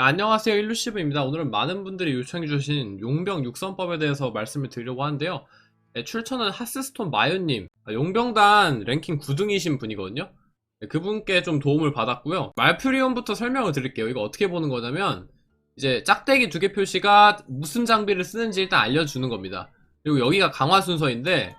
아, 안녕하세요 일루시브입니다. 오늘은 많은 분들이 요청해주신 용병 육선법에 대해서 말씀을 드리려고 하는데요. 네, 출처는 하스스톤 마요님. 아, 용병단 랭킹 9등이신 분이거든요. 네, 그분께 좀 도움을 받았고요. 말퓨리온부터 설명을 드릴게요. 이거 어떻게 보는 거냐면 이제 짝대기 두 개 표시가 무슨 장비를 쓰는지 일단 알려주는 겁니다. 그리고 여기가 강화 순서인데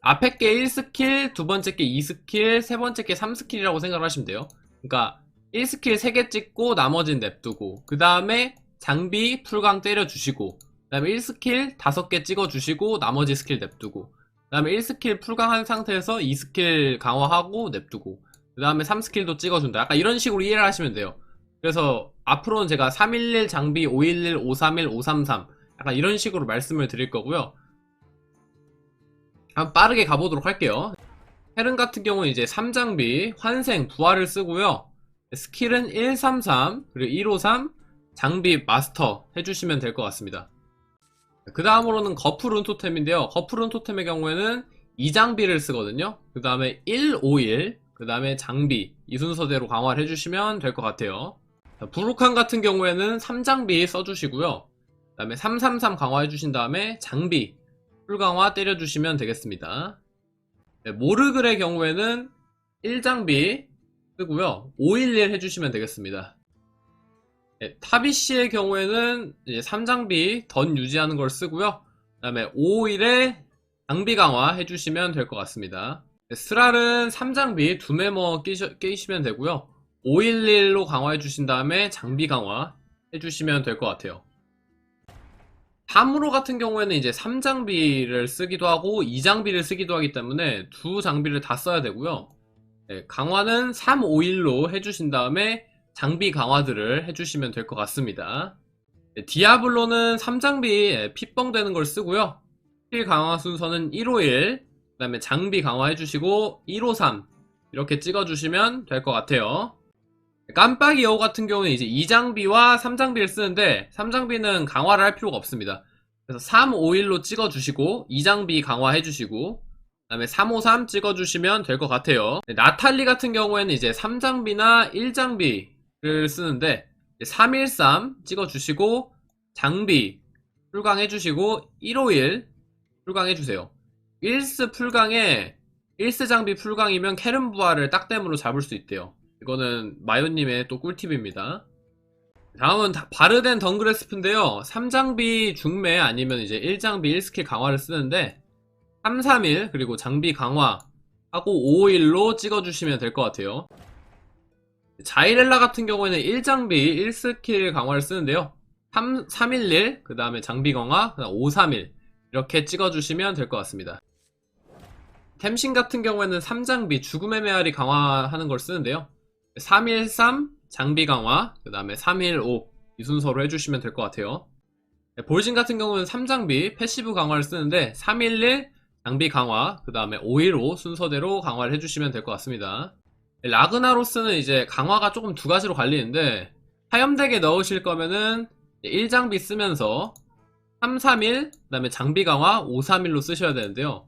앞에 게 1스킬, 두 번째 게 2스킬, 세 번째 게 3스킬이라고 생각을 하시면 돼요. 그러니까 1스킬 3개 찍고 나머지는 냅두고 그 다음에 장비 풀강 때려주시고 그 다음에 1스킬 5개 찍어주시고 나머지 스킬 냅두고 그 다음에 1스킬 풀강 한 상태에서 2스킬 강화하고 냅두고 그 다음에 3스킬도 찍어준다. 약간 이런 식으로 이해를 하시면 돼요. 그래서 앞으로는 제가 311 장비 511, 531, 533 약간 이런 식으로 말씀을 드릴 거고요. 한번 빠르게 가보도록 할게요. 헤른 같은 경우는 이제 3장비 환생 부활을 쓰고요 스킬은 133 그리고 153 장비 마스터 해주시면 될 것 같습니다. 그 다음으로는 거푸른 토템인데요. 거푸른 토템의 경우에는 2장비를 쓰거든요. 그 다음에 151 그 다음에 장비 이 순서대로 강화를 해주시면 될 것 같아요. 자, 부룩한 같은 경우에는 3장비 써주시고요. 그 다음에 333 강화해 주신 다음에 장비 풀 강화 때려주시면 되겠습니다. 네, 모르글의 경우에는 1장비 쓰고요. 511 해주시면 되겠습니다. 네, 타비씨의 경우에는 이제 3장비 던 유지하는 걸 쓰고요. 그 다음에 551에 장비 강화 해주시면 될 것 같습니다. 네, 스랄은 3장비 두 메모 끼시, 끼시면 되고요. 511로 강화해 주신 다음에 장비 강화 해주시면 될 것 같아요. 함으로 같은 경우에는 이제 3장비를 쓰기도 하고 2장비를 쓰기도 하기 때문에 두 장비를 다 써야 되고요. 네, 강화는 351로 해주신 다음에 장비 강화들을 해주시면 될 것 같습니다. 네, 디아블로는 3장비 핏뻥 되는 걸 쓰고요. 힐 강화 순서는 151, 그 다음에 장비 강화 해주시고 153 이렇게 찍어주시면 될 것 같아요. 깜빡이 여우 같은 경우는 이제 2장비와 3장비를 쓰는데 3장비는 강화를 할 필요가 없습니다. 그래서 351로 찍어주시고 2장비 강화해주시고 그 다음에 353 찍어주시면 될 것 같아요. 네, 나탈리 같은 경우에는 이제 3장비나 1장비를 쓰는데 313 찍어주시고 장비 풀강해주시고 151 풀강해주세요. 1스 풀강에 1스 장비 풀강이면 캐름 부하를 딱댐으로 잡을 수 있대요. 이거는 마요님의 또 꿀팁입니다. 다음은 바르덴 덩그레스프인데요. 3장비 중매 아니면 이제 1장비 1스킬 강화를 쓰는데 331 그리고 장비 강화 하고 551로 찍어주시면 될 것 같아요. 자이렐라 같은 경우에는 1장비 1스킬 강화를 쓰는데요. 3, 311, 그 다음에 장비 강화, 그 다음 531 이렇게 찍어주시면 될 것 같습니다. 템신 같은 경우에는 3장비 죽음의 메아리 강화하는 걸 쓰는데요. 313 장비 강화, 그 다음에 315 이 순서로 해주시면 될 것 같아요. 네, 볼진 같은 경우는 3장비 패시브 강화를 쓰는데 311 장비 강화, 그 다음에 515 순서대로 강화를 해주시면 될 것 같습니다. 네, 라그나로스는 이제 강화가 조금 두 가지로 갈리는데 화염덱에 넣으실 거면은 1장비 쓰면서 331, 그 다음에 장비 강화 531로 쓰셔야 되는데요.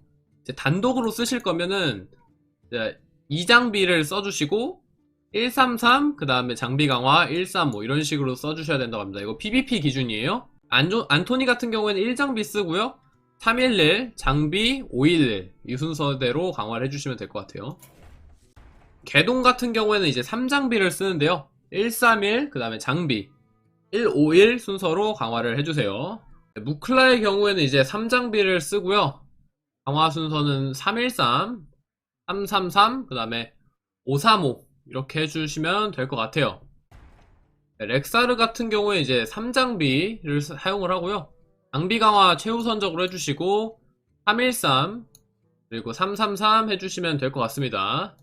단독으로 쓰실 거면은 2장비를 써주시고 133, 그 다음에 장비 강화 135 이런 식으로 써주셔야 된다고 합니다. 이거 PVP 기준이에요. 안토니 같은 경우에는 1장비 쓰고요. 311, 장비 511이 순서대로 강화를 해주시면 될 것 같아요. 개동 같은 경우에는 이제 3장비를 쓰는데요. 131, 그 다음에 장비 151 순서로 강화를 해주세요. 무클라의 경우에는 이제 3장비를 쓰고요. 강화 순서는 313, 333, 그 다음에 535 이렇게 해주시면 될 것 같아요. 네, 렉사르 같은 경우에 이제 3장비를 사용을 하고요. 장비 강화 최우선적으로 해주시고 313 그리고 333 해주시면 될 것 같습니다.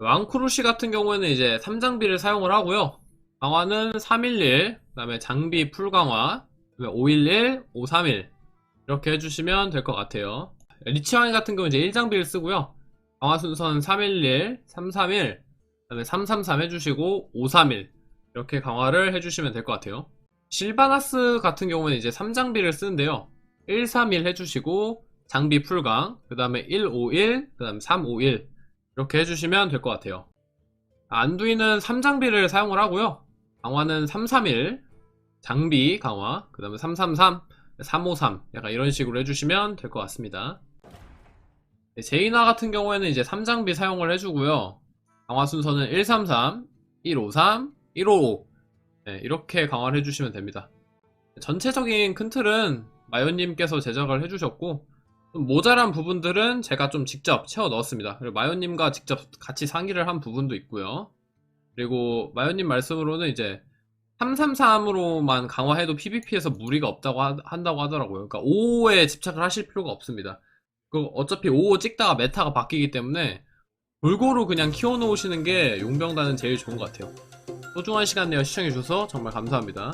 왕크루시 같은 경우에는 이제 3장비를 사용을 하고요. 강화는 311, 그 다음에 장비 풀 강화, 511, 531 이렇게 해주시면 될 것 같아요. 리치왕이 같은 경우는 이제 1장비를 쓰고요. 강화 순서는 311, 331, 그 다음에 333 해주시고 531 이렇게 강화를 해주시면 될 것 같아요. 실바나스 같은 경우는 이제 3장비를 쓰는데요. 131 해주시고 장비 풀강, 그 다음에 151, 그 다음에 351 이렇게 해주시면 될 것 같아요. 안두인은 3장비를 사용을 하고요. 강화는 331, 장비 강화, 그 다음에 333, 353, 약간 이런 식으로 해주시면 될 것 같습니다. 네, 제이나 같은 경우에는 이제 3장비 사용을 해주고요. 강화 순서는 133, 153, 155, 네, 이렇게 강화를 해주시면 됩니다. 전체적인 큰 틀은 마요님께서 제작을 해주셨고, 좀 모자란 부분들은 제가 좀 직접 채워 넣었습니다. 그리고 마요님과 직접 같이 상의를 한 부분도 있고요. 그리고 마요님 말씀으로는 이제 333으로만 강화해도 PVP에서 무리가 없다고 하, 한다고 하더라고요. 그러니까 5에 집착을 하실 필요가 없습니다. 그 어차피 5 찍다가 메타가 바뀌기 때문에 골고루 그냥 키워놓으시는 게 용병단은 제일 좋은 것 같아요. 소중한 시간 내어 시청해주셔서 정말 감사합니다.